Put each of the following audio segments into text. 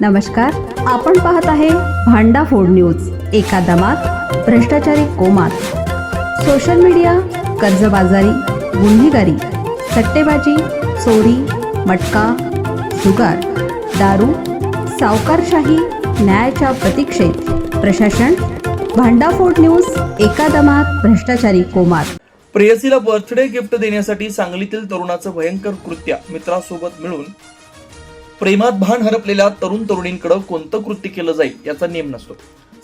नमस्कार आपण पाहत आहे भांडा फोड न्यूज एका दमात भ्रष्टाचारी कोमात. सोशल मीडिया कर्जबाजारी गुन्हेगारी सट्टेबाजी चोरी मटका जुगार दारू सावकारशाही न्यायाच्या प्रतीक्षेत. प्रशासन भांडाफोड न्यूज एका दमात भ्रष्टाचारी कोमात. प्रेयसीला बर्थडे गिफ्ट देण्यासाठी सांगलीतील तरुणाचं भयंकर कृत्य मित्रासोबत मिळून प्रेमात भान हरपलेल्या तरुण तरुणींकडे कोणतं कृत्य केलं जाईल याचा नेम नसतो.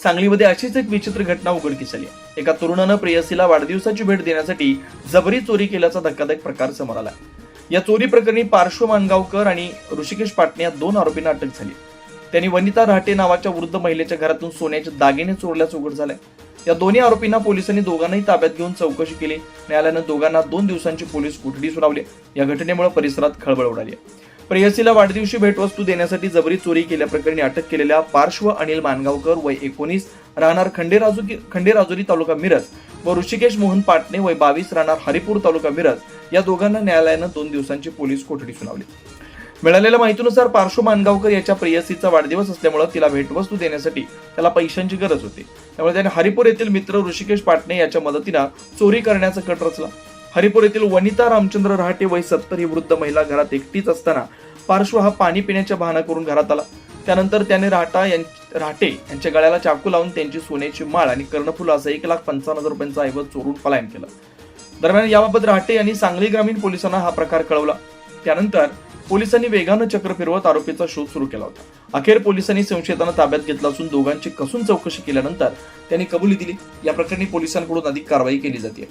सांगलीमध्ये अशीच एक विचित्र घटना उघडकीस आली एका तरुणानं प्रेयसीला वाढदिवसाची भेट देण्यासाठी जबरी चोरी केल्याचा धक्कादायक प्रकार समोर आला. या चोरी प्रकरणी पार्श्व मानगावकर आणि ऋषिकेश पाटणे या दोन आरोपींना अटक झाली त्यांनी वनिता राहटे नावाच्या वृद्ध महिलेच्या घरातून सोन्याचे दागिने चोरल्याचं उघड झालंय. या दोन्ही आरोपींना पोलिसांनी दोघांनाही ताब्यात घेऊन चौकशी केली. न्यायालयानं दोघांना दोन दिवसांची पोलीस कोठडी सुनावली या घटनेमुळे परिसरात खळबळ उडाली प्रेयसीला वाढदिवशी भेटवस्तू देण्यासाठी जबरी चोरी केल्याप्रकरणी अटक केलेल्या पार्श्व अनिल मानगावकर वय एकोणीस राहणार खंडेराजुरी खंडेराजुरी तालुका मिरज व ऋषिकेश मोहन पाटणे वय बावीस राहणार हरिपूर तालुका मिरज या दोघांना न्यायालयानं दोन दिवसांची पोलीस कोठडी सुनावली. मिळालेल्या माहितीनुसार पार्श्व मानगावकर याच्या प्रेयसीचा वाढदिवस असल्यामुळे तिला भेटवस्तू देण्यासाठी त्याला पैशांची गरज होती. त्यामुळे त्याने हरिपूर येथील मित्र ऋषिकेश पाटणे याच्या मदतीनं चोरी करण्याचा कट रचला. हरिपूर येथील वनिता रामचंद्र रहाटे वय सत्तर ही वृद्ध महिला घरात एकटीच असताना पार्श्व हा पाणी पिण्याच्या बहाणा करून घरात आला. त्यानंतर त्याने राहटा यां- राहटे यांच्या गळ्याला चाकू लावून त्यांची सोन्याची माळ आणि कर्णफुलं असं एक लाख पंचावन्न हजार रुपयांचा ऐवज चोरून पलायन केलं. दरम्यान याबाबत राहटे यांनी सांगली ग्रामीण पोलिसांना हा प्रकार कळवला. त्यानंतर पोलिसांनी वेगानं चक्र फिरवत आरोपीचा शोध सुरू केला होता. अखेर पोलिसांनी संशयितांना ताब्यात घेतला असून दोघांची कसून चौकशी केल्यानंतर त्यांनी कबुली दिली. या प्रकरणी पोलिसांकडून अधिक कारवाई केली जाते